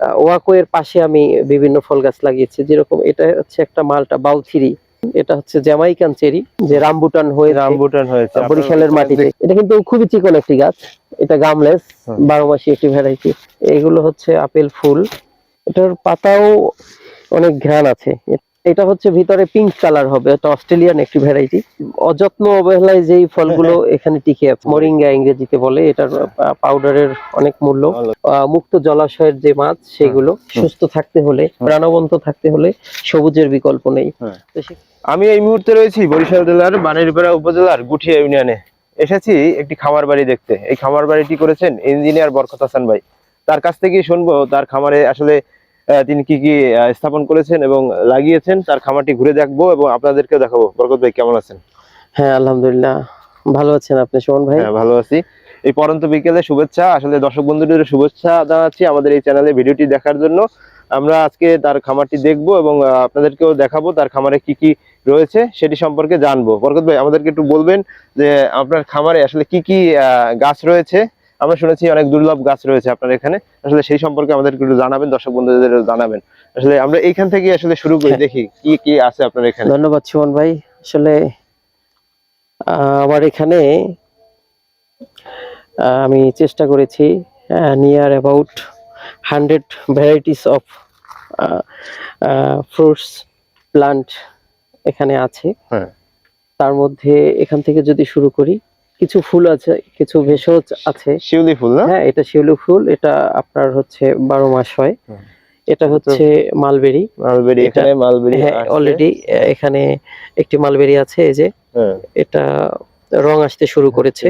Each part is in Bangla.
ওয়াকোয়ের পাশে আমি বিভিন্ন ফল গাছ লাগিয়েছি। যেরকম এটা হচ্ছে একটা মালটা বাউথিরি এটা হচ্ছে জ্যামাইকান চেরি যে রামবুটান হয়ে রামবুটান হয়েছে। বরিশালের মাটিতে। এটা কিন্তু খুবই চিকন একটি গাছ। এটা গামলেস হুম। বারো মাসি একটি ভ্যারাইটি এগুলো হচ্ছে আপেল ফুল। এটার পাতাও অনেক ঘ্রাণ আছে। এটা হচ্ছে ভিতরে পিঙ্ক কালার হবে এটা অস্ট্রেলিয়ান একটি ভ্যারাইটি অযত্ন অবহেলায় যেই ফলগুলো এখানে টিকে আছে মরিঙ্গা ইংরেজিতে বলে এটার পাউডারের অনেক মূল্য। মুক্ত জলাশয়ের যে মাছ সেগুলো সুস্থ থাকতে হলে প্রাণবন্ত থাকতে হলে সবুজের বিকল্প নেই। হ্যাঁ। আমি এই মুহূর্তে রয়েছি বরিশাল জেলার বানেরপাড়া উপজেলার গুঠিয়া ইউনিয়নে। এসেছি একটি খামার বাড়ি দেখতে। এই খামার বাড়িটি করেছেন ইঞ্জিনিয়ার বরকত হাসান ভাই। তার কাছ থেকে শুনব তার খামারে আসলে তিনি কি কি স্থাপন করেছেন এবং লাগিয়েছেন তার খামারটি ঘুরে দেখব এবং আপনাদেরকেও দেখাবো। বরকত ভাই কেমন আছেন? হ্যাঁ আলহামদুলিল্লাহ। ভালো আছেন আপনি সুমন ভাই? হ্যাঁ ভালো আছি। এই পরন্ত বিকেলে শুভেচ্ছা আসলে দর্শক বন্ধুদের শুভেচ্ছা জানাচ্ছি আমাদের এই চ্যানেলে ভিডিওটি দেখার জন্য। আমরা আজকে তার খামারটি দেখব এবং আপনাদেরকেও দেখাবো তার খামারে কি কি রয়েছে সেটি সম্পর্কে জানব। বরকত ভাই আমাদেরকে একটু বলবেন যে আপনার খামারে আসলে কি কি আহ, গাছ রয়েছে? আমরা শুনেছি অনেক দুর্লভ গাছ রয়েছে আপনার এখানে। আসলে সেই সম্পর্কে আমাদের একটু জানাবেন দর্শক বন্ধুদের জানাবেন। আসলে আমরা এইখান থেকে আসলে শুরু করি হ্যাঁ। দেখি কি কি আছে আপনার এখানে। ধন্যবাদ সুমন ভাই। আসলে আমার এখানে আমি চেষ্টা করেছি near about hundred varieties of fruits plant এখানে আছে। হ্যাঁ। তার মধ্যে এখান থেকে যদি শুরু করি কিছু ফুল আছে কিছু ভেষজ আছে। শিউলি ফুল না? হ্যাঁ এটা শিউলি ফুল এটা আপনার হচ্ছে বারো মাস হয়। এটা হচ্ছে মালবেরি। মালবেরি এখানে মালবেরি হ্যাঁ আছে। অলরেডি এখানে একটি মালবেরি আছে এই যে। হ্যাঁ। এটা রং আসতে শুরু করেছে।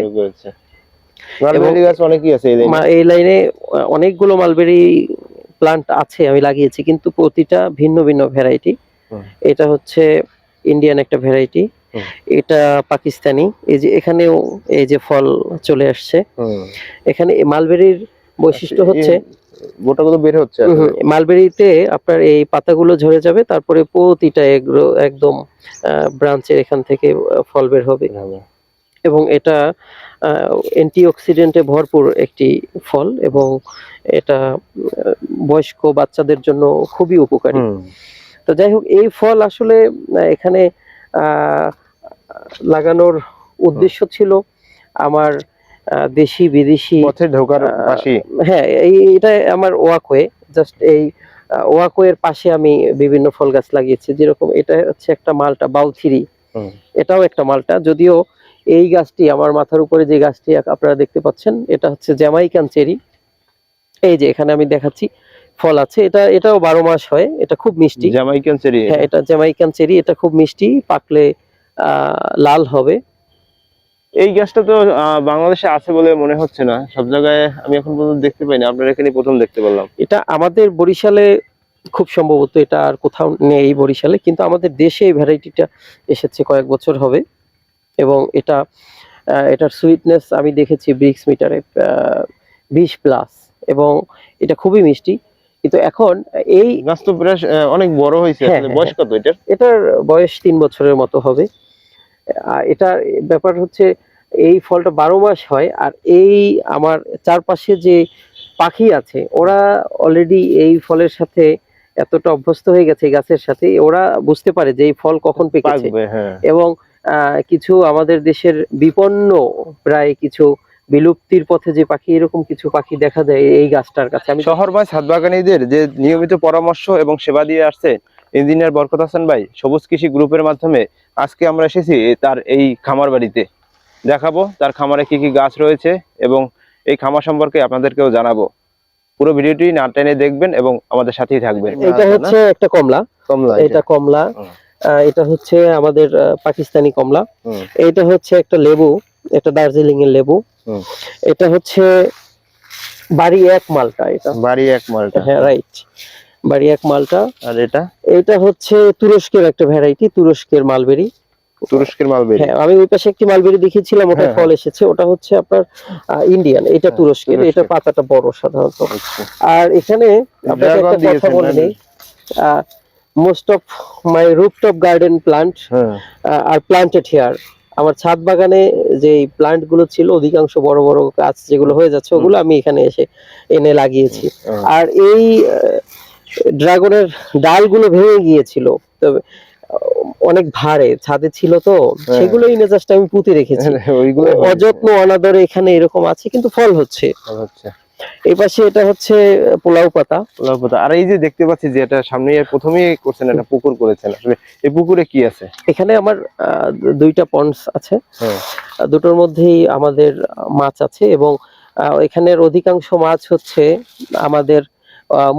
মালবেরি গাছ অনেকই আছে এই লাইনে। অনেকগুলো মালবেরি প্লান্ট আছে আমি লাগিয়েছি কিন্তু প্রতিটা ভিন্ন ভিন্ন ভ্যারাইটি এটা হচ্ছে ইন্ডিয়ান একটা ভ্যারাইটি। এটা পাকিস্তানি। এই যে এখানেও এই যে ফল চলে আসছে। এখানে মালবেরির বৈশিষ্ট্য হচ্ছে গোটাগুলো বের হচ্ছে মালবেরিতে আপনার এই পাতাগুলো ঝরে যাবে তারপরে প্রতিটা একদম ব্রাঞ্চের এখান থেকে ফল বের হবে। এবং এটা অ্যান্টিঅক্সিডেন্টে ভরপুর একটি ফল এবং এটা বয়স্ক বাচ্চাদের জন্য খুবই উপকারী। তো যাই হোক এই ফল আসলে এখানে লাগানোর উদ্দেশ্য ছিল আমার দেশি বিদেশি পথে ঢোকার পাশে। হ্যাঁ এই এটা আমার ওয়াকওয়ে জাস্ট এই ওয়াকওয়ের পাশে আমি বিভিন্ন ফল গাছ লাগিয়েছি। যেরকম এটা হচ্ছে একটা মালটা বাউথিরি। এটাও একটা মালটা যদিও এই গাছটি আমার মাথার উপরে যে গাছটি আপনারা দেখতে পাচ্ছেন এটা হচ্ছে জ্যামাইকান চেরি। এই যে এখানে আমি দেখাচ্ছি। ফল আছে এটা এটাও বারো মাস হয় এটা খুব মিষ্টি। Jamaican cherry. হ্যাঁ এটা জ্যামাইকান চেরি এটা খুব মিষ্টি পাকলে লাল হবে। এই গাছটা তো বাংলাদেশে আছে বলে মনে হচ্ছে না। সব জায়গায় আমি এখন পর্যন্ত দেখতে পাইনি আপনার এখানে প্রথম দেখতে পেলাম এটা আমাদের বরিশালে খুব সম্ভবত এটা আর কোথাও নেই বরিশালে কিন্তু আমাদের দেশে এই ভ্যারাইটিটা এসেছে কয়েক বছর হবে। এবং এটা এটার সুইটনেস আমি দেখেছি ব্রিক্স মিটারে বিশ প্লাস এবং এটা খুবই মিষ্টি। কিন্তু এখন এই গাছ তো অনেক বড় হয়েছে হ্যাঁ, আসলে হ্যাঁ, বয়স কত এটার? এটার বয়স তিন বছরের মতো হবে। আর এটার ব্যাপার হচ্ছে এই ফলটা বারো মাস হয় আর এই আমার চারপাশে যে পাখি আছে ওরা অলরেডি এই ফলের সাথে এতটা অভ্যস্ত হয়ে গেছে গাছের সাথে ওরা বুঝতে পারে যে এই ফল কখন পেকেছে। হ্যাঁ। এবং আহ, কিছু আমাদের দেশের বিপন্ন প্রায় কিছু বিলুপ্তির পথে যে পাখি এরকম কিছু পাখি দেখা যায় এই গাছটার কাছে। আমি শহর বা ছাদ বাগানীদের যে নিয়মিত পরামর্শ এবং সেবা দিয়ে আসছে ইঞ্জিনিয়ার বরকত হাসান ভাই সবুজ কৃষি গ্রুপের মাধ্যমে আজকে আমরা এসেছি তার এই খামার বাড়িতে। দেখাবো তার খামারে কি কি গাছ রয়েছে এবং এই খামার সম্পর্কে আপনাদেরকেও জানাব। পুরো ভিডিওটি না টেনে দেখবেন এবং আমাদের সাথেই থাকবেন। এটা হচ্ছে একটা কমলা। কমলা এটা। কমলা। আহ, এটা হচ্ছে আমাদের আহ, পাকিস্তানি কমলা। এটা হচ্ছে একটা লেবু। এটা দার্জিলিং এর লেবু। এটা হচ্ছে বাড়ি এক মালটা এটা। বাড়ি এক মালটা। হ্যাঁ রাইট বাড়ি এক মালটা। আর এটা? এটা হচ্ছে তুরস্কের একটা ভ্যারাইটি তুরস্কের মালবেরি। তুরস্কের মালবেরি? হ্যাঁ আমি ওই পাশে একটি মালবেরি দেখিয়েছিলাম ওটা হ্যাঁ, ফল এসেছে। ওটা হচ্ছে আপনার ইন্ডিয়ান এটা তুরস্কের এটা পাতাটা বড় সাধারণত। আচ্ছা। আর এখানে আপনাকে একটা কথা বলে নেই most of my rooftop garden plant are planted here আমার ছাদ বাগানে যে প্লান্টগুলো ছিল অধিকাংশ বড় বড় গাছ যেগুলো হয়ে যাচ্ছে ওগুলো আমি এখানে এসে এনে লাগিয়েছি। আর এই ড্রাগনের ডালগুলো ভেঙে গিয়েছিল। তবে অনেক ভারে ছাদে ছিল তো হ্যাঁ। সেগুলোই জাস্ট আমি পুঁতে রেখেছি। অযত্ন অনাদরে এখানে এরকম আছে কিন্তু ফল হচ্ছে। হচ্ছে। এই পাশে এটা হচ্ছে পোলাও পাতা। লাউ পাতা। আর এই যে দেখতে পাচ্ছি যে এটা সামনে প্রথমেই করছেন একটা পুকুর করেছেন। আসলে এই পুকুরে কি আছে? এখানে আমার দুইটা পন্ডস আছে। হ্যাঁ। দুটোর মধ্যেই আমাদের মাছ আছে এবং এখানের অধিকাংশ মাছ হচ্ছে আমাদের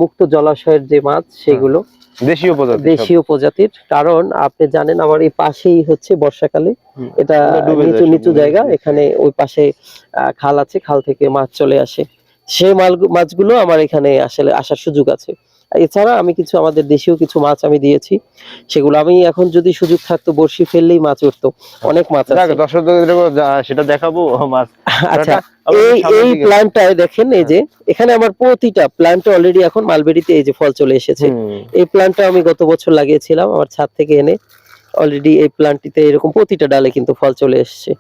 মুক্ত জলাশয়ের যে মাছ সেগুলো। দেশীয় প্রজাতি দেশীয় প্রজাতির। কারণ আপনি জানেন আমার এই পাশেই হচ্ছে বর্ষাকালে। এটা নিচু নিচু জায়গা এখানে ওই পাশে আহ, খাল আছে খাল থেকে মাছ চলে আসে। সেই মাল মাছগুলো আমার এখানে আসলে আসার সুযোগ আছে। এছাড়া আমি কিছু আমাদের দেশীয় কিছু মাছ আমি দিয়েছি। সেগুলো আমি এখন যদি সুযোগ থাকতো বড়শি ফেললেই মাছ উঠতো। অনেক মাছ আছে। সেটা দেখাবো মাছ। আচ্ছা এই এই প্ল্যান্টটায় দেখেন এই যে এখানে আমার প্রতিটা প্ল্যান্টে অলরেডি এখন মালবেরিতে এই যে ফল চলে এসেছে। এই প্ল্যান্টটা আমি গত বছর লাগিয়েছিলাম আমার ছাদ থেকে এনে অলরেডি এই প্ল্যান্টটিতে এরকম প্রতিটা ডালে কিন্তু ফল চলে এসেছে।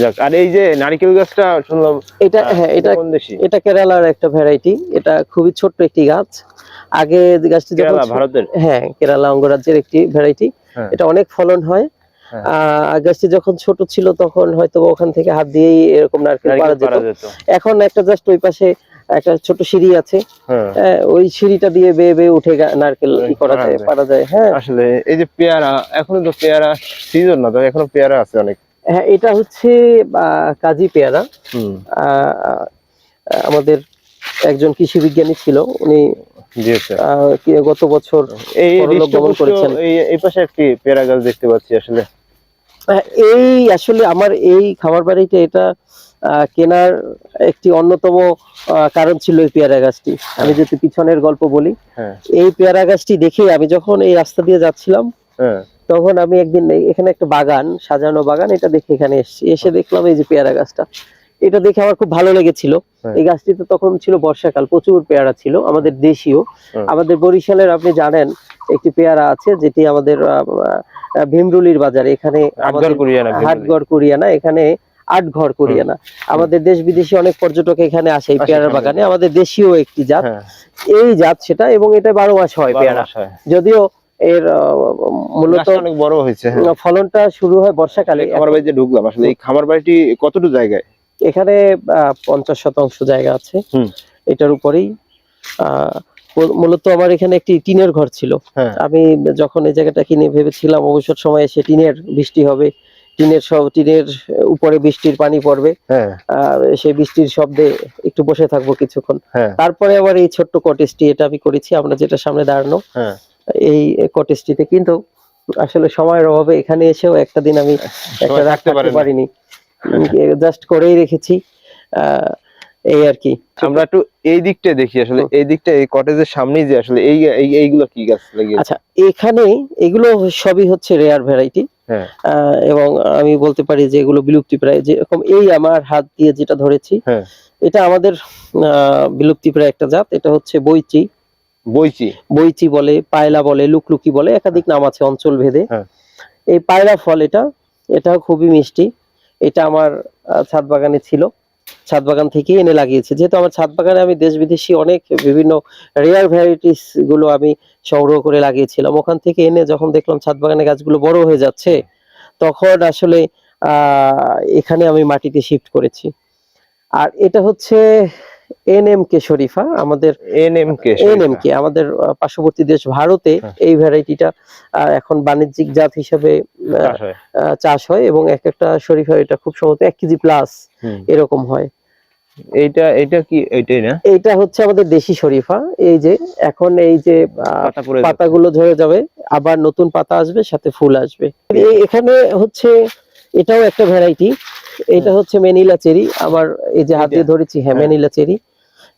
যাক আর এই যে নারকেল গাছটা শুনলাম এটা হ্যাঁ এটা কোন দেশি? এটা কেরালার একটা ভ্যারাইটি এটা খুবই ছোট্ট একটি গাছ। আগে গাছটি কেরালা ভারতের? হ্যাঁ কেরালা অঙ্গরাজ্যের একটি ভ্যারাইটি। এটা অনেক ফলন হয়। হ্যাঁ। গাছটি যখন ছোট ছিল তখন হয়তো ওখান থেকে হাত দিয়েই এরকম নারকেল নারকেল যেত। এখন একটা জাস্ট ওই পাশে একটা ছোট সিঁড়ি আছে। হ্যাঁ। ওই সিঁড়িটা দিয়ে বেয়ে বেয়ে উঠে নারকেল করা যায় যায়। পারা যায় হ্যাঁ। আসলে এই যে পেয়ারা এখনও তো পেয়ারা সিজন না তো এখনও পেয়ারা আছে অনেক। হ্যাঁ এটা হচ্ছে কাজী পেয়ারা। আমাদের একজন কৃষি বিজ্ঞানী ছিল উনি গত বছর এই গমন করেছেন। এই পাশে একটি পেয়ারা গাছ দেখতে পাচ্ছি আসলে। এই আসলে আমার এই খামার বাড়িটা এটা কেনার একটি অন্যতম কারণ ছিল এই পেয়ারা গাছটি। আমি যদি পিছনের গল্প বলি হ্যাঁ। এই পেয়ারা গাছটি দেখে আমি যখন এই রাস্তা দিয়ে যাচ্ছিলাম হ্যাঁ। তখন আমি একদিন এখানে একটা বাগান সাজানো বাগান এটা দেখে এখানে এসেছি। এসে দেখলাম এই যে পেয়ারা গাছটা। এটা দেখে আমার খুব ভালো লেগেছিল। হ্যাঁ। এই গাছটিতে তখন ছিল বর্ষাকাল প্রচুর পেয়ারা ছিল আমাদের দেশীয়। আমাদের বরিশালের আপনি জানেন একটি পেয়ারা আছে যেটি আমাদের ভীমরুলির বাজারে। এখানে হাটগড় কুরিয়ানা এখানে আট ঘর কুরিয়ানা আমাদের দেশ বিদেশি অনেক পর্যটক এখানে আসে এই পেয়ারার বাগানে। আমাদের দেশীয় একটি জাত। হ্যাঁ। এই জাত সেটা এবং এটা বারো মাস হয় পেয়ারা। যদিও এর মূলত অনেক বড় হয়েছে হ্যাঁ। ফলনটা শুরু হয় বর্ষাকালে। খামার বাড়িতে ঢুকলাম। আসলে এই খামার বাড়িটি কতটুকু জায়গায়? এখানে পঞ্চাশ শতাংশ জায়গা আছে। এটার উপরেই মূলত আমার এখানে একটি টিনের ঘর ছিল। হ্যাঁ। আমি যখন এই জায়গাটা কিনে ভেবেছিলাম অবসর সময় এসে টিনের বৃষ্টি হবে। টিনের সব টিনের উপরে বৃষ্টির পানি পড়বে। হ্যাঁ। সেই বৃষ্টির শব্দে একটু বসে থাকব কিছুক্ষণ। তারপরে আবার এই ছোট্ট কটেজটি এটা আমি করেছি। আমরা যেটা সামনে দাঁড়ানো এই কটেজটিতে কিন্তু আসলে সময়ের অভাবে এখানে এসেও একটা দিন আমি একটা থাকতে পারেন। জাস্ট করেই রেখেছি। এই আর কি। আমরা একটু এই দিকটা দেখি আসলে। এই দিকটা এই কটেজের সামনেই যে আসলে এই এই- এইগুলো কি গাছ লাগিয়েছে? আচ্ছা এখানে এগুলো সবই হচ্ছে রেয়ার ভ্যারাইটি এবং আমি বলতে পারি যে এগুলো বিলুপ্তি প্রায় যেরকম এই আমার হাত দিয়ে যেটা ধরেছি হ্যাঁ। এটা আমাদের আহ, বিলুপ্তি প্রায় একটা জাত। এটা হচ্ছে বইচি বইচি? বইচি বলে পায়লা বলে লুকলুকি বলে একাধিক নাম আছে অঞ্চল ভেদে। হ্যাঁ। এই পায়লা ফল এটা এটা খুবই মিষ্টি। এটা আমার ছাদ বাগানে ছিল। ছাদ বাগান থেকে এনে লাগিয়েছে। যেহেতু আমার ছাদ বাগানে আমি দেশ বিদেশি অনেক বিভিন্ন রেয়ার ভ্যারাইটিসগুলো আমি সংগ্রহ করে লাগিয়েছিলাম। ওখান থেকে এনে যখন দেখলাম ছাদ বাগানে গাছগুলো বড় হয়ে যাচ্ছে তখন আসলে আহ এখানে আমি মাটিতে শিফট করেছি। আর এটা হচ্ছে এন এম কে শরীফা আমাদের N M K N M K আমাদের পার্শ্ববর্তী দেশ ভারতে হ্যাঁ। এই ভ্যারাইটিটা এখন বাণিজ্যিক জাত হিসেবে চাষ হয়। এবং এক একটা শরীফা এটা খুব সম্ভবত এক কেজি প্লাস এরকম হয়। এইটা এটা কি এইটাই না? এইটা হচ্ছে আমাদের দেশি শরীফা। এই যে এখন এই যে। পাতাগুলো ঝরে যাবে আবার নতুন পাতা আসবে সাথে ফুল আসবে। এখানে হচ্ছে এটাও একটা ভ্যারাইটি। এটা হচ্ছে মেনিলা চেরি আবার এই যে হাত দিয়ে ধরেছি হ্যাঁ হ্যাঁ। মেনিলা চেরি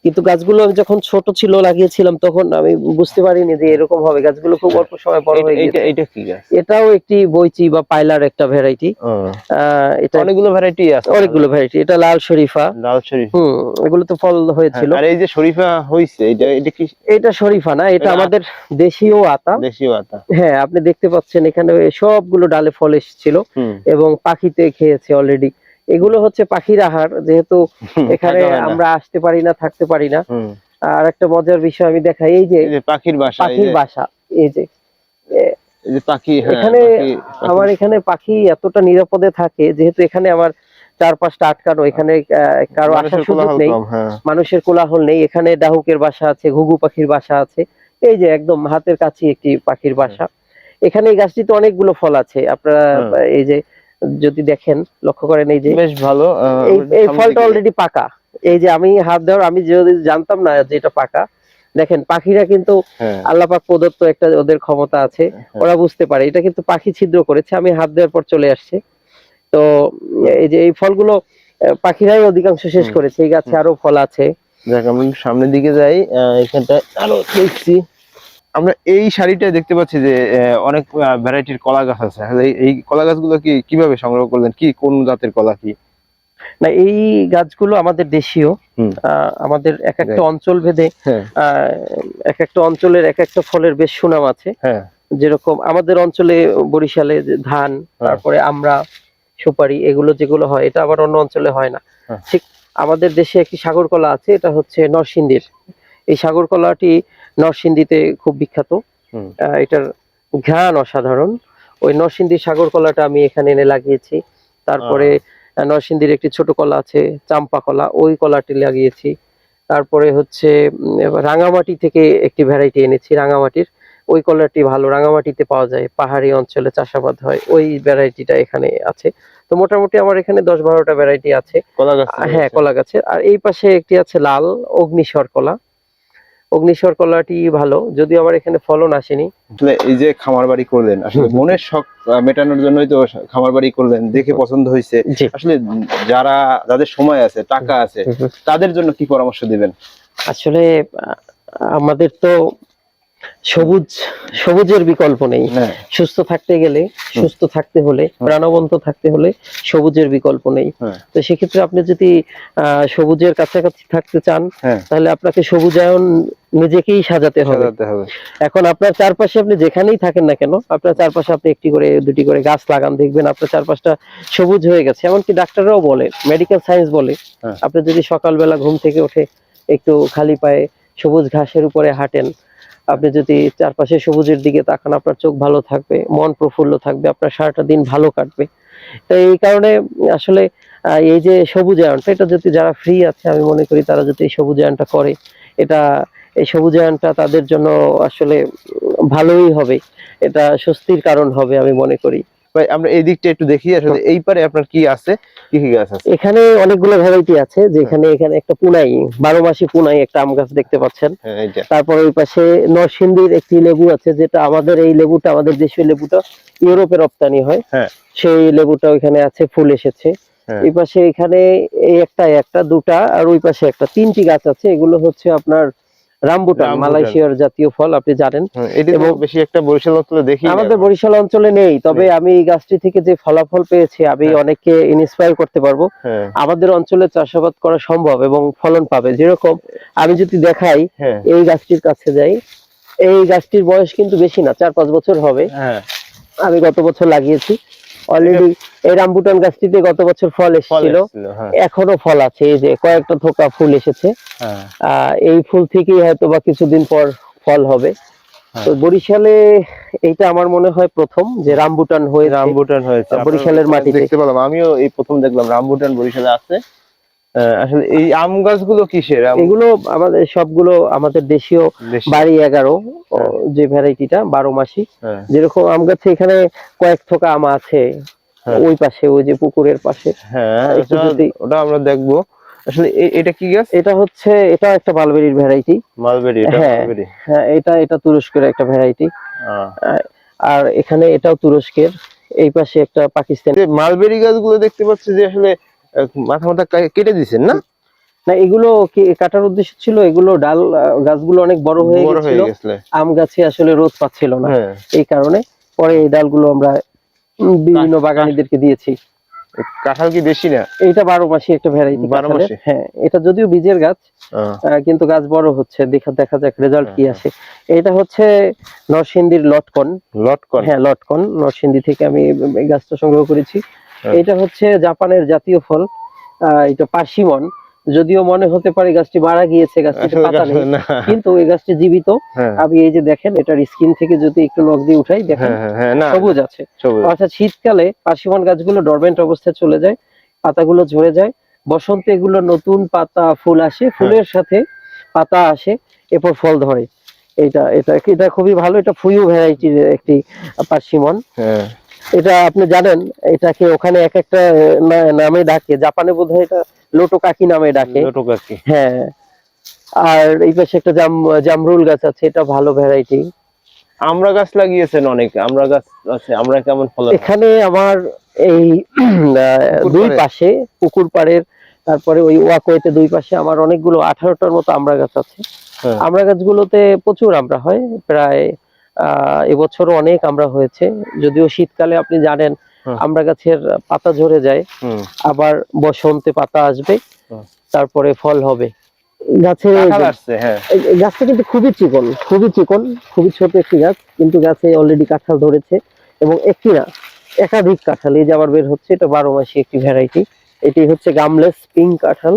কিন্তু গাছগুলো আমি যখন ছোট ছিল লাগিয়েছিলাম তখন আমি বুঝতে পারিনি যে এরকম হবে। গাছগুলো খুব অল্প সময় বড় হয়ে গেছে এটা কি গাছ? এটাও একটি বইচি বা পাইলার একটা ভ্যারাইটি এটা অনেকগুলো ভ্যারাইটি আছে। অনেকগুলো ভ্যারাইটি এটা লাল শরীফা। লাল শরীফ। হুম এগুলো তো ফল হয়েছিল। আর এই যে শরীফা হইছে এটা এটা কি এটা শরীফা না এটা এটা- আমাদের দেশীয় আতা। দেশীয় আতা। হ্যাঁ আপনি দেখতে পাচ্ছেন এখানে সবগুলো ডালে ফল এসেছিল এবং পাখিতে খেয়েছে অলরেডি এগুলো হচ্ছে পাখির আহার যেহেতু এখানে। আমরা আসতে পারি না থাকতে পারি না। আর একটা মজার বিষয় আমি দেখাই এই যে পাখির বাসা পাখির বাসা এই যে পাখি হ্যাঁ, এখানে আমার এখানে পাখি এতটা নিরাপদে থাকে যেহেতু এখানে আমার চার পাঁচটা আটকানো এখানে কারও আসার সুযোগ নেই হ্যাঁ। মানুষের কোলাহল নেই এখানে ডাহুকের বাসা আছে ঘুঘু পাখির বাসা আছে এই যে একদম হাতের কাছে একটি পাখির বাসা। এখানে এই গাছটিতে অনেকগুলো ফল আছে আপনারা এই যে যদি দেখেন লক্ষ্য করেন এই যে বেশ ভালো এই ফলটা অলরেডি পাকা। এই যে আমি হাত দেওয়ার আমি যদি জানতাম না যে এটা পাকা দেখেন পাখিরা কিন্তু হ্যাঁ। আল্লাহ পাক প্রদত্ত একটা ওদের ক্ষমতা আছে ওরা বুঝতে পারে। এটা কিন্তু পাখি ছিদ্র করেছে আমি হাত দেওয়ার পর চলে আসছে। তো এই যে এই ফলগুলো পাখিরাই অধিকাংশ শেষ করেছে। এই গাছে আরও ফল আছে। দেখ আমরা সামনের দিকে যাই এখানটা আরও দেখছি। আমরা এই শাড়িটা দেখতে পাচ্ছি যে অনেক ভ্যারাইটির কলা গাছ আছে। এই- এই কলা গাছগুলো কি কীভাবে সংগ্রহ করলেন? কি কোন জাতের কলা কি? না এই গাছগুলো আমাদের দেশীয়। আহ, আমাদের এক একটা অঞ্চল ভেদে হ্যাঁ। এক একটা অঞ্চলের এক একটা ফলের বেশ সুনাম আছে। হ্যাঁ। যেরকম আমাদের অঞ্চলে বরিশালে ধান তারপরে আমরা সুপারি এগুলো যেগুলো হয় এটা আবার অন্য অঞ্চলে হয় না। হ্যাঁ। ঠিক আমাদের দেশে একটি সাগর কলা আছে এটা হচ্ছে নরসিংদীর। এই সাগর কলাটি নরসিংদীতে খুব বিখ্যাত। এটার ঘ্রাণ অসাধারণ। ওই নরসিংদীর সাগর কলাটা আমি এখানে এনে লাগিয়েছি। তারপরে আহ, নরসিংদীর একটি ছোট কলা আছে চাম্পা কলা ওই কলাটি লাগিয়েছি। তারপরে হচ্ছে রাঙামাটি থেকে একটি ভ্যারাইটি এনেছি রাঙামাটির। ওই কলাটি ভালো রাঙামাটিতে পাওয়া যায় পাহাড়ি অঞ্চলে চাষাবাদ হয় ওই ভ্যারাইটিটা এখানে আছে। তো মোটামুটি আমার এখানে দশ বারোটা ভ্যারাইটি আছে। কলা গাছ হ্যাঁ কলা গাছের। আর এই পাশে একটি আছে লাল অগ্নিস্বর কলা। অগ্নিস্বর কলাটি ভালো যদি আবার এখানে ফলন আসেনি। এই যে খামার বাড়ি করলেন আসলে মনের শখ মেটানোর জন্যই তো খামার বাড়ি করলেন দেখে পছন্দ হয়েছে। আসলে যারা যাদের সময় আছে টাকা আছে তাদের জন্য কি পরামর্শ দিবেন? আসলে আমাদের তো সবুজ সবুজের বিকল্প নেই। হ্যাঁ। সুস্থ থাকতে গেলে সুস্থ থাকতে হলে প্রাণবন্ত থাকতে হলে সবুজের বিকল্প নেই। হ্যাঁ। তো সেক্ষেত্রে আপনি যদি সবুজের কাছাকাছি থাকতে চান হ্যাঁ। তাহলে আপনাকে সবুজায়ন নিজেকেই সাজাতে হবে। এখন আপনার চারপাশে আপনি যেখানেই থাকেন না কেন আপনার চারপাশে আপনি একটি করে দুটি করে গাছ লাগান দেখবেন আপনার চারপাশটা সবুজ হয়ে গেছে। এমনকি ডাক্তাররাও বলে মেডিকেল সায়েন্স বলে। আপনি যদি সকালবেলা ঘুম থেকে উঠে একটু খালি পায়ে সবুজ ঘাসের উপরে হাঁটেন আপনি যদি চারপাশে সবুজের দিকে তাকান, আপনার চোখ ভালো থাকবে, মন প্রফুল্ল থাকবে, আপনার সারাটা দিন ভালো কাটবে। তো এই কারণে আসলে এই যে সবুজায়নটা এটা যদি যারা ফ্রি আছে, আমি মনে করি তারা যদি এই সবুজায়নটা করে, এটা, এই সবুজায়নটা তাদের জন্য আসলে ভালোই হবে, এটা স্বস্তির কারণ হবে, আমি মনে করি। ভাই আমরা এই দিকটা একটু দেখি আসলে এই পারে আপনার কি আছে? কি কি গাছ আছে? এখানে অনেকগুলো ভ্যারাইটি আছে যেখানে এখানে একটা পুনাই বারো মাসি পুনাই একটা আম গাছ দেখতে পাচ্ছেন। হ্যাঁ তারপর ওই পাশে নরসিংদীর একটি লেবু আছে যেটা আমাদের এই লেবুটা আমাদের দেশীয় লেবুটা ইউরোপে রপ্তানি হয়। হ্যাঁ। সেই লেবুটা ওইখানে আছে ফুল এসেছে। হ্যাঁ। এই পাশে এখানে এই একটা একটা দুটা আর ওই পাশে একটা তিনটি গাছ আছে। এগুলো হচ্ছে আপনার রামবুটান। মালয়েশিয়ার জাতীয় ফল আপনি জানেন। হ্যাঁ, এবং- বেশি একটা বরিশাল অঞ্চলে দেখি আমাদের বরিশাল অঞ্চলে নেই তবে আমি এই গাছটি থেকে যে ফলাফল পেয়েছি আমি হ্যাঁ। অনেককে ইন্সপায়ার করতে পারব। হ্যাঁ। আমাদের অঞ্চলে চাষাবাদ করা সম্ভব এবং ফলন পাবে। যেরকম আমি যদি দেখাই এই গাছটির কাছে যাই এই গাছটির বয়স কিন্তু বেশি না চার পাঁচ বছর হবে। আমি গত বছর লাগিয়েছি। অলরেডি এই রামবুটান গাছটিতে গত বছর ফল এসেছিল। হ্যাঁ। এখনও ফল আছে এই যে কয়েকটা থোকা ফুল এসেছে। হ্যাঁ। এই ফুল থেকেই হয়তো বা কিছুদিন পর ফল হবে। হ্যাঁ। তো বরিশালে এইটা আমার মনে হয় প্রথম যে রামবুটান হয়ে রামবুটান হয়েছে। বরিশালের মাটিতে। দেখতে পেলাম আমিও এই প্রথম দেখলাম রামবুটান বরিশালে আছে। আসলে এই আম গাছগুলো কিসের? এগুলো আমাদের সবগুলো আমাদের দেশীয় বাড়ি এগারো হ্যাঁ। যে ভ্যারাইটিটা বারো মাসি। হ্যাঁ। যেরকম আম গাছে এখানে কয়েক থোকা আম আছে হ্যাঁ। ওই পাশে ওই যে পুকুরের পাশে। হ্যাঁ ওটা- আমরা দেখব। আসলে এটা কি গাছ? এটা হচ্ছে এটা একটা মালবেরির ভ্যারাইটি। মালবেরি হ্যাঁ। হ্যাঁ এটা এটা তুরস্কের একটা ভ্যারাইটি। আর এখানে এটাও তুরস্কের। এই পাশে একটা পাকিস্তানি মালবেরি গাছগুলো দেখতে পাচ্ছি যে আসলে মাথা মাথা কেটে দিছেন না? না এগুলো কাটার উদ্দেশ্য ছিল? এগুলো ডাল গাছগুলো অনেক বড় হয়ে গেছিল। আম গাছে আসলে রোদ পাচ্ছিল না। হ্যাঁ। এই কারণে পরে এই ডালগুলো আমরা বিভিন্ন বাগানীদেরকে দিয়েছি। কাঁঠাল কি দেশি না? এইটা বারো মাসি একটা ভ্যারাইটি বারো মাসি? হ্যাঁ এটা যদিও বীজের গাছ কিন্তু গাছ বড় হচ্ছে। দেখা দেখা যাক রেজাল্ট কি হ্যাঁ, আসে। এটা হচ্ছে নরসিংদীর লটকন। লটকন? হ্যাঁ লটকন। নরসিংদী থেকে আমি এই গাছটা সংগ্রহ করেছি। এটা হচ্ছে জাপানের জাতীয় ফল। এটা পার্সিমন যদিও মনে হতে পারে গাছটি মারা গিয়েছে গাছটিতে পাতা নেই। কিন্তু এই গাছটি জীবিত। হ্যাঁ। আপনি এই যে দেখেন এটার স্কিন থেকে যদি একটু নখ দিয়ে উঠাই দেখেন হ্যাঁ হ্যাঁ, হ্যাঁ সবুজ আছে। অর্থাৎ শীতকালে পার্সিমন গাছগুলো ডরমেন্ট অবস্থায় চলে যায় পাতাগুলো ঝরে যায়। বসন্তে এগুলো নতুন পাতা ফুল আসে। ফুলের সাথে পাতা আসে এরপর ফল ধরে। এটা এটা এটা খুবই ভালো। এটা ফুয়ু ভ্যারাইটির একটি পার্সিমন হ্যাঁ। এটা আপনি জানেন এটাকে ওখানে এক একটা নামে ডাকে। জাপানে বোধহয় এটা লোটো কাকি নামে ডাকে। লটক আর হ্যাঁ। আর এই পাশে একটা জাম জামরুল গাছ আছে এটা ভালো ভ্যারাইটি আমরা গাছ লাগিয়েছেন অনেক আমরা গাছ আছে আমরা কেমন ফল এখানে আমার এই দুই পাশে পুকুর পাড়ের তারপরে ওই ওয়াকওয়েতে দুই পাশে আমার অনেকগুলো আঠারোটার মতো আমড়া গাছ আছে। হ্যাঁ। আমড়া গাছগুলোতে প্রচুর আমরা হয় প্রায় আহ এবছরও অনেক আমরা হয়েছে। যদিও শীতকালে আপনি জানেন হুম। আমড়া গাছের পাতা ঝরে যায় আবার বসন্তে পাতা আসবে তারপরে ফল হবে। গাছে হ্যাঁ। গাছটা কিন্তু খুবই চিকন খুবই চিকন খুবই ছোট একটি গাছ কিন্তু গাছে অলরেডি কাঁঠাল ধরেছে এবং একটি না একাধিক কাঁঠাল এই যে আবার বের হচ্ছে এটা বারো মাসি একটি ভ্যারাইটি এটি হচ্ছে গামলেস পিঙ্ক কাঁঠাল।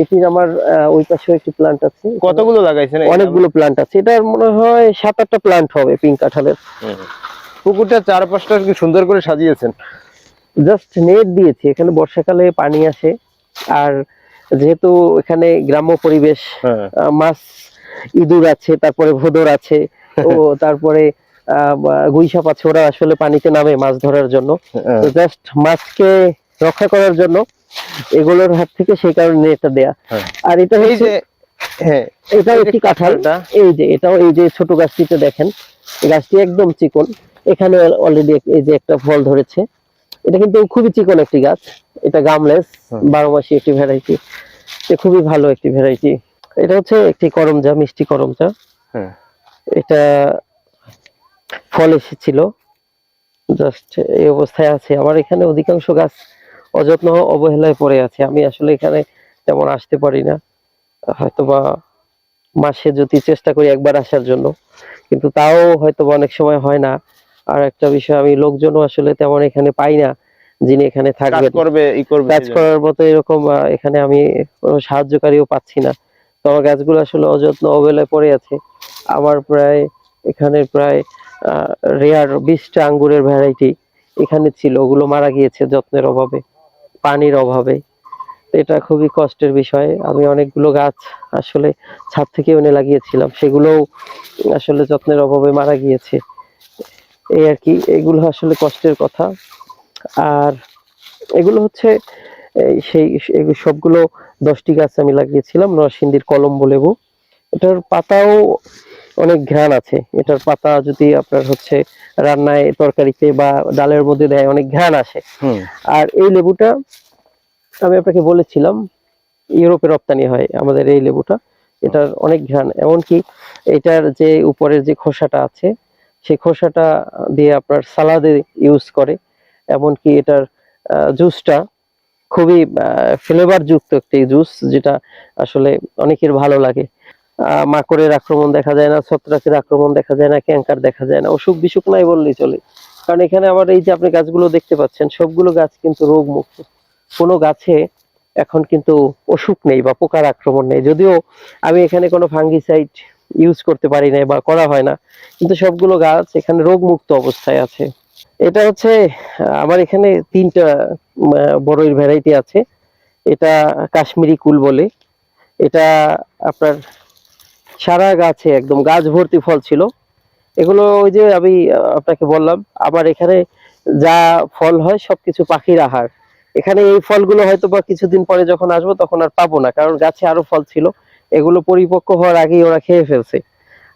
এটির আমার ওই পাশেও একটি প্লান্ট আছে। কতগুলো লাগাইছেন অনেকগুলো প্লান্ট আছে। এটার মনে হয় সাত আটটা প্লান্ট হবে পিঙ্ক কাঁঠালের। পুকুরটা চারপাশটা কি সুন্দর করে সাজিয়েছেন? জাস্ট নেট দিয়েছি। এখানে বর্ষাকালে পানি আসে। আর যেহেতু এখানে গ্রাম্য পরিবেশ হ্যাঁ। মাছ ইঁদুর আছে তারপরে ভোদর আছে ও তারপরে গুইসাপ আছে ওরা আসলে পানিতে নামে মাছ ধরার জন্য। হ্যাঁ। জাস্ট মাছকে রক্ষা করার জন্য এগুলোর হাত থেকে সেই কারণে এটা দেয়া। হ্যাঁ। আর এটা এই যে হ্যাঁ এটাও একটি কাঁঠাল। এই যে এটাও এই যে ছোট গাছটিতে দেখেন গাছটি একদম চিকন। এখানে অলরেডি এই যে একটা ফল ধরেছে। এটা কিন্তু খুবই চিকন একটি গাছ। এটা গামলেস বারো মাসি একটি ভ্যারাইটি খুবই ভালো একটি ভ্যারাইটি এটা হচ্ছে একটি করমজা মিষ্টি করমজা হ্যাঁ। এটা ফল এসেছিল। জাস্ট এই অবস্থায় আছে। আমার এখানে অধিকাংশ গাছ অযত্ন অবহেলায় পড়ে আছে। আমি আসলে এখানে তেমন আসতে পারি না। হয়তোবা মাসে যদি চেষ্টা করি একবার আসার জন্য। কিন্তু তাও হয়তোবা অনেক সময় হয় না। আর একটা বিষয় আমি লোকজনও আসলে তেমন এখানে পাই না যিনি এখানে থাকবেন। কাজ করার মতো এরকম এখানে আমি কোনো সাহায্যকারীও পাচ্ছি না। তো আমার গাছগুলো আসলে অযত্ন অবহেলায় পড়ে আছে। আমার প্রায় এখানে প্রায় রেয়ার বিশটা আঙ্গুরের ভ্যারাইটি এখানে ছিল। ওগুলো মারা গিয়েছে যত্নের অভাবে। পানির অভাবে। এটা খুবই কষ্টের বিষয়। আমি অনেকগুলো গাছ আসলে ছাদ থেকে এনে লাগিয়েছিলাম। সেগুলোও আসলে যত্নের অভাবে মারা গিয়েছে। এই আর কি, এগুলো আসলে কষ্টের কথা। আর এগুলো হচ্ছে সেই সবগুলো দশটি গাছ আমি লাগিয়েছিলাম। নরসিংদীর কলম্বো লেবু এটার পাতাও অনেক ঘ্রাণ আছে। এটার পাতা যদি আপনার হচ্ছে রান্নায় তরকারিতে বা ডালের মধ্যে দেয় অনেক ঘ্রাণ আসে। আর এই লেবুটা আমি আপনাকে বলেছিলাম ইউরোপে রপ্তানি হয় আমাদের এই লেবুটা। এটার অনেক ঘ্রাণ এমনকি এটার যে উপরের যে খোসাটা আছে সেই খোসাটা দিয়ে আপনার সালাদে ইউজ করে। এমনকি এটার জুসটা খুবই ফ্লেভার যুক্ত একটি জুস যেটা আসলে অনেকের ভালো লাগে। মাকড়ের আক্রমণ দেখা যায় না, ছত্রাকের আক্রমণ দেখা যায় না ক্যাঙ্কার দেখা যায় না, অসুখ বিসুখ নাই বললেই চলে। কারণ এখানে আমার এই যে আপনি গাছগুলো দেখতে পাচ্ছেন, সবগুলো গাছ কিন্তু রোগ মুক্ত কোনো গাছে এখন কিন্তু অসুখ নেই বা পোকার আক্রমণ নেই। যদিও আমি এখানে কোনো ফাঙ্গিসাইড ইউজ করতে পারি না বা করা হয় না, কিন্তু সবগুলো গাছ এখানে রোগ মুক্ত অবস্থায় আছে। এটা হচ্ছে, আমার এখানে তিনটা বড়ইর ভ্যারাইটি আছে। এটা কাশ্মীরি কুল বলে। এটা আপনার সারা গাছে একদম গাছ ভর্তি ফল ছিল। এগুলো ওই যে আমি আপনাকে বললাম আমার এখানে যা ফল হয় সবকিছু পাখির আহার। এখানে এই ফলগুলো হয়তো বা কিছুদিন পরে যখন আসব তখন আর পাবো না কারণ গাছে আরও ফল ছিল। এগুলো পরিপক্ক হওয়ার আগেই ওরা খেয়ে ফেলছে।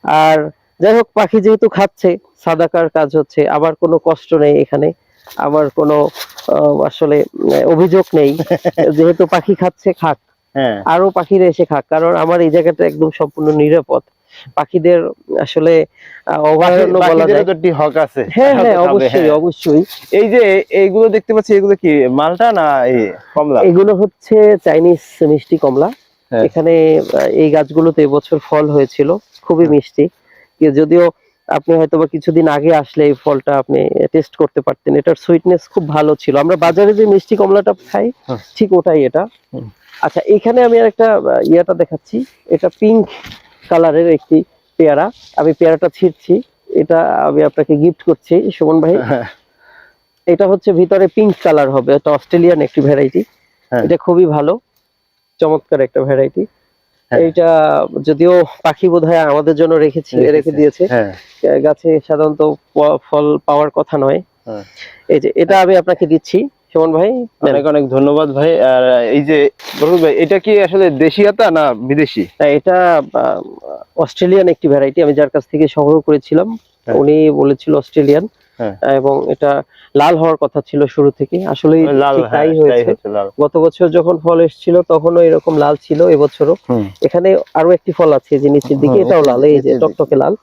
আর যাই হোক পাখি যেহেতু খাচ্ছে সাদাকার কাজ হচ্ছে আবার কোনো কষ্ট নেই এখানে। আমার কোনো আসলে অভিযোগ নেই। যেহেতু পাখি খাচ্ছে খাক। আরও পাখিরা এসে খাক কারণ আমার এই জায়গাটা একদম সম্পূর্ণ নিরাপদ। পাখিদের আসলে অভয়ারণ্য বলা যায়। একটি হক আছে। হ্যাঁ হ্যাঁ অবশ্যই হ্যাঁ। অবশ্যই। এই যে এইগুলো দেখতে পাচ্ছি এগুলো কি মালটা না এই কমলা? এগুলো হচ্ছে চাইনিজ মিষ্টি কমলা। হ্যাঁ। এখানে এই গাছগুলোতে এবছর ফল হয়েছিল খুবই মিষ্টি। যদিও আপনি হয়তো বা কিছুদিন আগে আসলে এই ফলটা আপনি টেস্ট করতে পারতেন। এটার সুইটনেস খুব ভালো ছিল। আমরা বাজারে যে মিষ্টি কমলাটা খাই ঠিক ওটাই এটা। আচ্ছা এখানে আমি একটা ইয়েটা দেখাচ্ছি। এটা পিঙ্ক কালারের একটি পেয়ারা। আমি পেয়ারাটা ছিঁড়ছি। এটা আমি আপনাকে গিফট করছি সুমন ভাই। হ্যাঁ। এটা হচ্ছে ভিতরে পিঙ্ক কালার হবে। এটা অস্ট্রেলিয়ান একটি ভ্যারাইটি হ্যাঁ। এটা খুবই ভালো। চমৎকার একটা ভ্যারাইটি হ্যাঁ। এইটা যদিও পাখি বোধহয় আমাদের জন্য রেখেছি রেখে দিয়েছে। হ্যাঁ। গাছে সাধারণত ফল পাওয়ার কথা নয়। হ্যাঁ। এই যে এটা আমি আপনাকে দিচ্ছি সুমন ভাই অনেক অনেক ধন্যবাদ ভাই। আর এই যে ভাই এটা কি আসলে দেশি আতা না বিদেশি? এটা অস্ট্রেলিয়ান একটি ভ্যারাইটি আমি যার কাছ থেকে সংগ্রহ করেছিলাম হ্যাঁ। উনি বলেছিল অস্ট্রেলিয়ান। হ্যাঁ। এবং এটা লাল হওয়ার কথা ছিল শুরু থেকে। আসলে হ্যাঁ, তাই হয়েছে। গত বছর যখন ফল এসেছিল তখনও এরকম লাল ছিল এবছরও। এখানে আরও একটি ফল আছে যে নিচের দিকে এটাও লাল এই যে টকটকে লাল।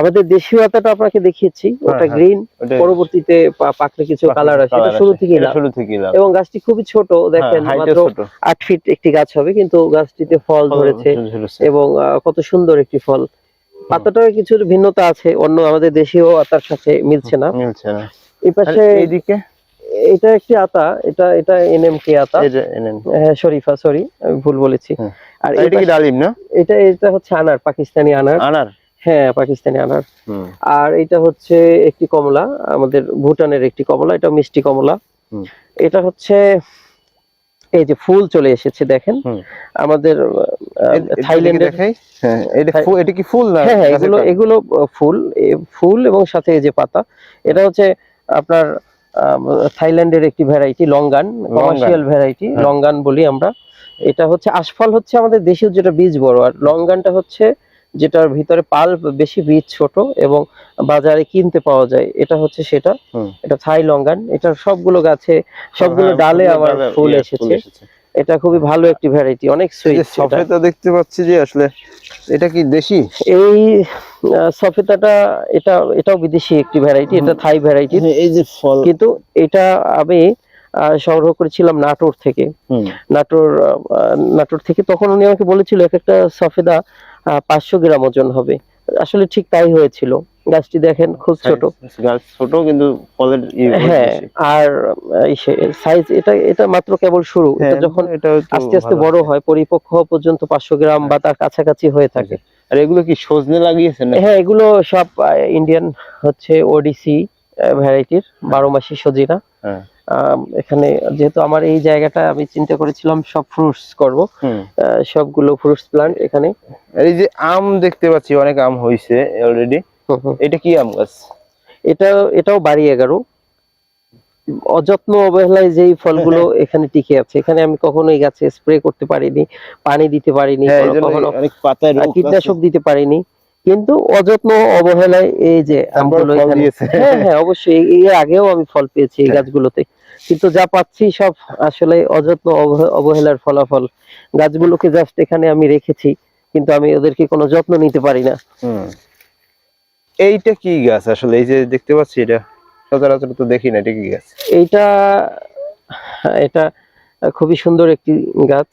আমাদের দেশীয় আতাটা আপনাকে দেখিয়েছি ওটা হ্যাঁ। গ্রিন পরবর্তীতে পাকলে কিছু কালার আসে। এটা শুরু। থেকেই লাল। শুরু থেকেই লাল। এবং গাছটি খুবই ছোট দেখেন হ্যাঁ, মাত্র আট ফিট একটি গাছ হবে কিন্তু গাছটিতে ফল ধরেছে এবং কত সুন্দর একটি ফল। পাতাটার কিছু ভিন্নতা আছে অন্য আমাদের দেশীয় আতার সাথে মিলছে না। মিলছে না। এই পাশে এইদিকে? এটা একটি আতা এটা এটা এনএম কে আতা। হ্যাঁ শরীফা সরি আমি ভুল বলেছি। আর আর এটা কি ডালিম না? এটা এটা হচ্ছে আনার পাকিস্তানি আনার। আনার? হ্যাঁ পাকিস্তানি আনার। আর এটা হচ্ছে একটি কমলা আমাদের ভুটানের একটি কমলা এটা মিষ্টি কমলা। এটা হচ্ছে এই যে ফুল চলে এসেছে দেখেন। আমাদের থাইল্যান্ডের হ্যাঁ এটা কি ফুল না হ্যাঁ হ্যাঁ এগুলো এগুলো ফুল। ফুল এবং সাথে এই যে পাতা। এটা হচ্ছে আপনার থাইল্যান্ডের একটি variety longan commercial variety. Longan বলি আমরা। এটা হচ্ছে আশফল হচ্ছে আমাদের দেশীয় যেটা বীজ বড়। আর লঙ্গানটা হচ্ছে যেটার ভিতরে পাল বেশি বীজ ছোট এবং বাজারে কিনতে পাওয়া যায় এটা হচ্ছে সেটা। এটা থাই লঙ্গান এটার সবগুলো গাছে সবগুলো হ্যাঁ, ডালে সবগুলো আবার ফুল ইয়ে, এসেছে। এটা খুবই ভালো একটি ভ্যারাইটি অনেক সুইট সফেদা দেখতে পাচ্ছি যে আসলে এটা কি দেশি? এই সফেদাটা এটা এটাও বিদেশি একটি ভ্যারাইটি এটা থাই ভ্যারাইটি এই যে ফল। কিন্তু এটা আমি সংগ্রহ করেছিলাম নাটোর থেকে। নাটোর নাটোর থেকে। তখন উনি আমাকে বলেছিল এক একটা সফেদা পাঁচশো গ্রাম ওজন হবে। আসলে ঠিক তাই হয়েছিল। গাছটি দেখেন খুব ছোট। গাছ ছোট কিন্তু ফলের হ্যাঁ আর সাইজ এটা এটা মাত্র কেবল শুরু। এটা হ্যাঁ, যখন এটা আস্তে আস্তে বড় হয় পরিপক্ক হওয়া পর্যন্ত পাঁচশো গ্রাম বা তার কাছাকাছি হয়ে থাকে। আর এগুলো কি সজনে লাগিয়েছেন হ্যাঁ এগুলো সব ইন্ডিয়ান হচ্ছে ওডিসি ভ্যারাইটির বারো মাসি সজিনা। হ্যাঁ। এখানে যেহেতু আমার এই জায়গাটা আমি চিন্তা করেছিলাম সব ফ্রুটস করব। সবগুলো ফ্রুটস প্লান্ট এখানে। এই যে আম দেখতে পাচ্ছি অনেক আম হইছে অলরেডি। এটা কি আম গাছ? এটা এটাও বাড়ি এগারো। অযত্ন অবহেলায় যেই ফলগুলো এখানে টিকে আছে। এখানে আমি কখনো এই গাছে স্প্রে করতে পারিনি পানি দিতে পারিনি হ্যাঁ কখনো কীটনাশক দিতে পারিনি। কিন্তু অযত্ন অবহেলায় এই যে আমগুলো। হ্যাঁ হ্যাঁ অবশ্যই। এই- এর আগেও আমি ফল পেয়েছি এই হ্যাঁ। গাছগুলোতে। কিন্তু যা পাচ্ছি সব আসলে অযত্ন অবহেলার ফলাফল। গাছগুলোকে জাস্ট এখানে আমি রেখেছি কিন্তু আমি ওদেরকে কোনো যত্ন নিতে পারি না। এইটা কি গাছ আসলে? এই যে দেখতে পাচ্ছি এটা সচরাচর তো দেখি না এটা কি গাছ? এইটা এটা খুবই সুন্দর একটি গাছ।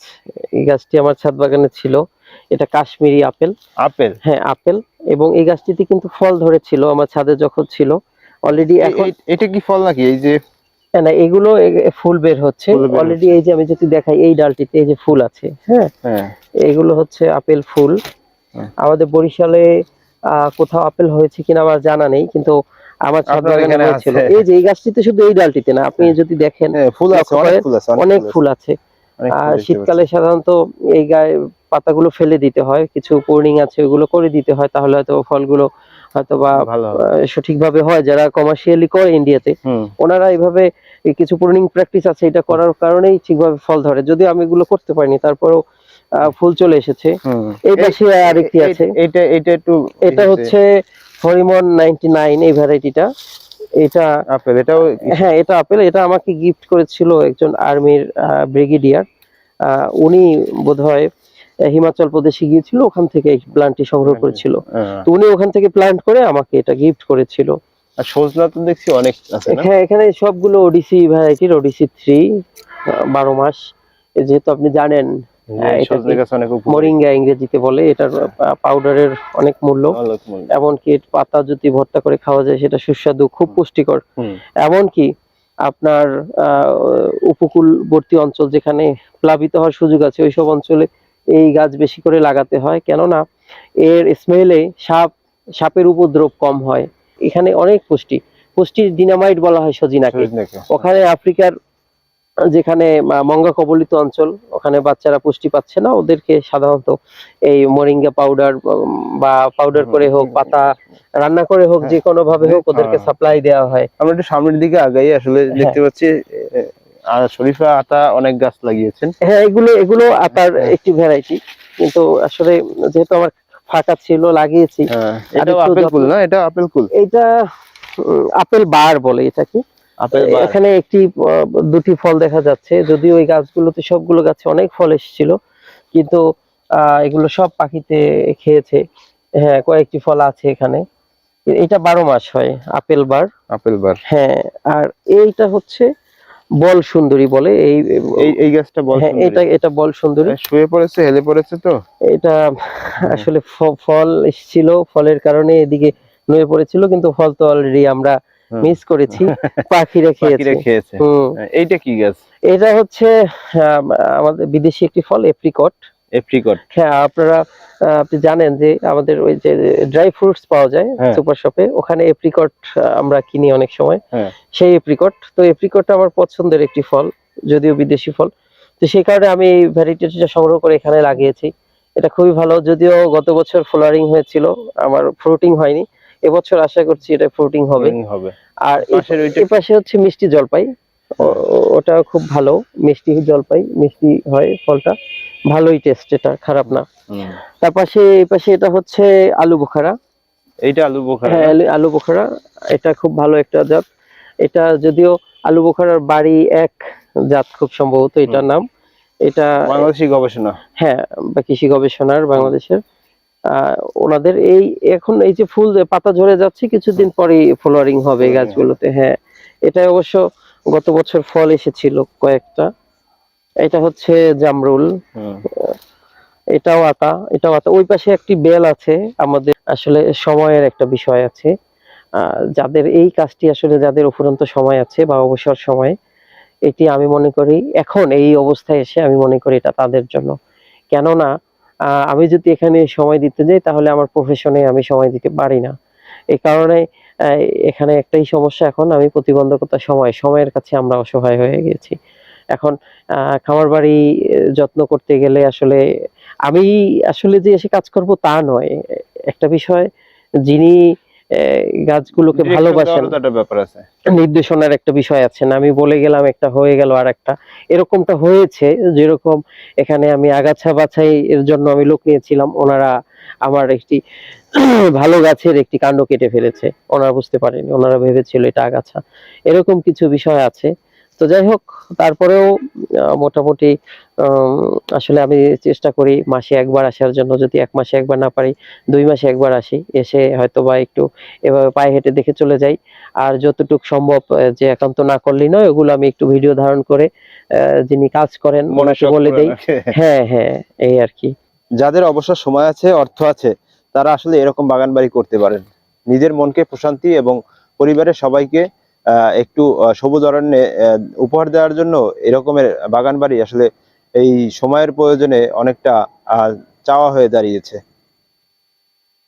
এই গাছটি আমার ছাদ বাগানে ছিল। এটা কাশ্মীরি আপেল। আপেল? হ্যাঁ আপেল। এবং এই গাছটিতে কিন্তু ফল ধরেছিল আমার ছাদে যখন ছিল। অলরেডি এখন এটা কি ফল নাকি? এই যে না এগুলো ফুল বের হচ্ছে। অলরেডি এই যে আমি যদি দেখাই এই ডালটিতে এই যে ফুল আছে হ্যাঁ? হ্যাঁ। এগুলো হচ্ছে আপেল ফুল। আমাদের বরিশালে কোথাও আপেল হয়েছে কিনা আমার জানা নেই কিন্তু আমার ছাদ বাগানে হয়েছিল। এই যে এই গাছটিতে শুধু এই ডালটিতে না আপনি হ্যাঁ। যদি দেখেন হ্যাঁ, ফুল আছে অনেক ফুল আছে আর শীতকালে সাধারণত এই গায়ে পাতাগুলো ফেলে দিতে হয় কিছু পূর্ণিং আছে ওগুলো করে দিতে হয় তাহলে হয়তো ফলগুলো হয়তো বা সঠিকভাবে হয়। যারা কমার্শিয়ালি করে ইন্ডিয়াতে ওনারা এইভাবে কিছু প্রুনিং প্র্যাকটিস আছে এটা করার কারণেই ঠিকভাবে ফল ধরে। যদিও আমি এগুলো করতে পারিনি তারপরেও ফুল চলে এসেছে। এই পাশে আরেকটি আছে। এটা এটা একটু এটা হচ্ছে হরিমন নাইনটি নাইন এই ভ্যারাইটিটা এটা আপেল এটাও হ্যাঁ এটা আপেল। এটা আমাকে গিফট করেছিল একজন আর্মির ব্রিগেডিয়ার উনি বোধহয় হিমাচল প্রদেশে গিয়েছিল ওখান থেকে এই প্ল্যান্টটি সংগ্রহ করেছিল। হ্যাঁ। তো উনি ওখান থেকে প্ল্যান্ট করে আমাকে এটা গিফট করেছিল। আর সজনা তো দেখছি অনেক আছে না? হ্যাঁ এখানে সবগুলো ওডিসি ভ্যারাইটির ওডিসি থ্রি বারো মাস। যেহেতু আপনি জানেন হ্যাঁ। মরিঙ্গা ইংরেজিতে বলে এটার পাউডারের অনেক মূল্য। এমনকি পাতা যদি ভর্তা করে খাওয়া যায় সেটা সুস্বাদু খুব পুষ্টিকর। এমনকি আপনার আহ, উপকূলবর্তী অঞ্চল যেখানে প্লাবিত হওয়ার সুযোগ আছে ওইসব অঞ্চলে এই গাছ বেশি করে লাগাতে হয়। কেননা এর স্মেলে সাপ সাপের উপদ্রব কম হয়। এখানে অনেক পুষ্টি। পুষ্টির ডিনামাইট বলা হয় সজিনাকে ওখানে আফ্রিকার যেখানে মঙ্গা কবলিত অঞ্চল ওখানে বাচ্চারা পুষ্টি পাচ্ছে না। ওদেরকে সাধারণত এই মরিঙ্গা পাউডার বা পাউডার করে হোক পাতা রান্না করে হোক হ্যাঁ। যে কোনো ভাবে হোক ওদেরকে হ্যাঁ। সাপ্লাই দেওয়া হয়। আমরা একটু সামনের দিকে আগাই আসলে হ্যাঁ। দেখতে পাচ্ছি আর শরীফা আতা অনেক গাছ লাগিয়েছেন। হ্যাঁ এগুলো এগুলো আতার একটি ভ্যারাইটি কিন্তু আসলে যেহেতু আমার ফাঁকা ছিল লাগিয়েছি। হ্যাঁ আপেল কুল না? এটা আপেল কুল? এটা আপেল বার বলে আপেল বা- এখানে একটি দুটি ফল দেখা যাচ্ছে। যদিও ওই গাছগুলোতে সবগুলো গাছে অনেক ফল এসেছিল কিন্তু আহ, এগুলো সব পাখিতে খেয়েছে। হ্যাঁ কয়েকটি ফল আছে এখানে। এটা বারো মাস হয় আপেল বার। আপেল বার। হ্যাঁ আর এইটা হচ্ছে বল সুন্দরী বলে এই এই গাছটা বল হ্যাঁ এটা এটা বল সুন্দরী। শুয়ে পড়েছে হেলে পড়েছে তো? এটা আসলে ফল এসেছিল ফলের কারণে এদিকে নুয়ে পড়েছিল কিন্তু ফল তো অলরেডি আমরা মিস করেছি পাখিরা খেয়েছে এইটা কি গাছ? এটা হচ্ছে আমাদের বিদেশি একটি ফল এপ্রিকট এপ্রিকট হ্যাঁ আপনারা আপনি জানেন যে আমাদের ওই যে ড্রাই ফ্রুটস পাওয়া যায় হ্যাঁ। সুপার শপে ওখানে এপ্রিকট আমরা কিনি অনেক সময়। হ্যাঁ। সেই এপ্রিকট তো এপ্রিকট আমার পছন্দের একটি ফল যদিও বিদেশি ফল। তো সেই কারণে আমি এই ভ্যারাইটিটা সংগ্রহ করে এখানে লাগিয়েছি। এটা খুবই ভালো যদিও গত বছর ফ্লোয়ারিং হয়েছিল আমার ফ্রুটিং হয়নি। এবছর আশা করছি এটা ফ্রুটিং হবে। আর এই- পাশে হচ্ছে মিষ্টি জলপাই। ওটা খুব ভালো মিষ্টি জলপাই মিষ্টি হয় ফলটা। ভালোই টেস্ট এটা খারাপ না। তার পাশে এই পাশে এটা হচ্ছে আলু বোখারা। এইটা আলু বোখারা? হ্যাঁ আলু- বোখারা। এটা খুব ভালো একটা জাত। এটা যদিও আলু বোখারার বাড়ি এক জাত খুব সম্ভবত এটার নাম। এটা বাংলাদেশি গবেষণা? হ্যাঁ বা কৃষি গবেষণার বাংলাদেশের। আহ, ওনাদের এই এখন এই যে ফুল পাতা ঝরে যাচ্ছে কিছুদিন পরেই ফ্লোয়ারিং হবে গাছগুলোতে। হ্যাঁ এটা অবশ্য গত বছর ফল এসেছিল কয়েকটা। এটা হচ্ছে জামরুল। এটাও আতা এটাও আতা। ওই পাশে একটি বেল আছে আমাদের আসলে সময়ের একটা বিষয় আছে। যাদের এই কাজটি আসলে যাদের উপরন্ত সময় আছে বা অবসর সময় এটি আমি মনে করি এখন এই অবস্থায় এসে আমি মনে করি এটা তাদের জন্য। কেননা আমি যদি এখানে সময় দিতে যাই তাহলে আমার প্রফেশনে আমি সময় দিতে পারি না। এই কারণে এখানে একটাই সমস্যা এখন আমি প্রতিবন্ধকতা সময় সময়ের কাছে আমরা অসহায় হয়ে গেছি। এখন আহ, খামার বাড়ি যত্ন করতে গেলে আসলে আমি আসলে যে এসে কাজ করব তা নয়। একটা বিষয় যিনি গাছগুলোকে ভালোবাসেন নির্দেশনার একটা বিষয় আছে না আমি বলে গেলাম একটা হয়ে গেল আর একটা। এরকমটা হয়েছে যেরকম এখানে আমি আগাছা বাছাই এর জন্য আমি লোক নিয়েছিলাম ওনারা আমার একটি ভালো গাছের একটি কাণ্ড কেটে ফেলেছে। ওনারা বুঝতে পারেনি ওনারা ভেবেছিল এটা আগাছা। এরকম কিছু বিষয় আছে। তো যাই হোক তারপরেও মোটামুটি আসলে আমি চেষ্টা করি মাসে একবার আসার জন্য। যদি এক মাসে একবার না পারি দুই মাসে একবার আসি। এসে হয়তো বা একটু এভাবে পায়ে হেঁটে দেখে চলে যাই। আর যতটুকু সম্ভব যে একান্ত না করলেই নয় ওগুলো আমি একটু ভিডিও ধারণ করে আহ, যিনি কাজ করেন মনে বলে দেই। হ্যাঁ হ্যাঁ এই আর কি। যাদের অবসর সময় আছে অর্থ আছে তারা আসলে এরকম বাগান বাড়ি করতে পারেন। নিজের মনকে প্রশান্তি এবং পরিবারের সবাইকে একটু সবুজ অরণ্যে উপহার দেওয়ার জন্য এরকমের বাগান বাড়ি আসলে এই সময়ের প্রয়োজনে অনেকটা চাওয়া হয়ে দাঁড়িয়েছে।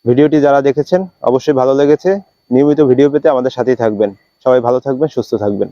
ভিডিওটি যারা দেখেছেন, অবশ্যই ভালো লেগেছে। নিয়মিত ভিডিও পেতে আমাদের সাথেই থাকবেন। সবাই ভালো থাকবেন, সুস্থ থাকবেন।